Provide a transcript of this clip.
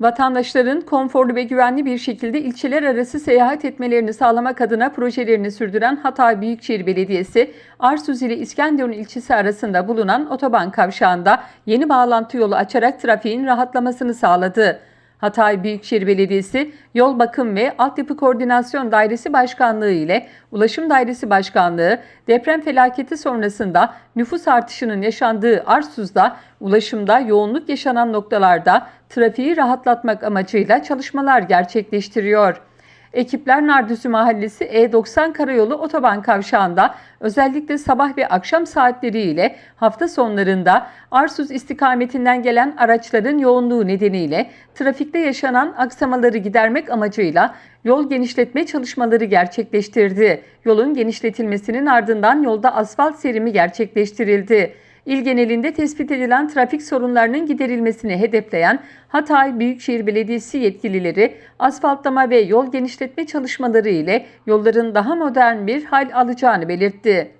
Vatandaşların konforlu ve güvenli bir şekilde ilçeler arası seyahat etmelerini sağlamak adına projelerini sürdüren Hatay Büyükşehir Belediyesi, Arsuz ile İskenderun ilçesi arasında bulunan otoban kavşağında yeni bağlantı yolu açarak trafiğin rahatlamasını sağladı. Hatay Büyükşehir Belediyesi Yol Bakım ve Altyapı Koordinasyon Dairesi Başkanlığı ile Ulaşım Dairesi Başkanlığı deprem felaketi sonrasında nüfus artışının yaşandığı Arsuz'da ulaşımda yoğunluk yaşanan noktalarda trafiği rahatlatmak amacıyla çalışmalar gerçekleştiriyor. Ekipler Nardüzü Mahallesi E90 Karayolu Otoban Kavşağı'nda özellikle sabah ve akşam saatleri ile hafta sonlarında Arsuz istikametinden gelen araçların yoğunluğu nedeniyle trafikte yaşanan aksamaları gidermek amacıyla yol genişletme çalışmaları gerçekleştirdi. Yolun genişletilmesinin ardından yolda asfalt serimi gerçekleştirildi. İl genelinde tespit edilen trafik sorunlarının giderilmesini hedefleyen Hatay Büyükşehir Belediyesi yetkilileri asfaltlama ve yol genişletme çalışmaları ile yolların daha modern bir hal alacağını belirtti.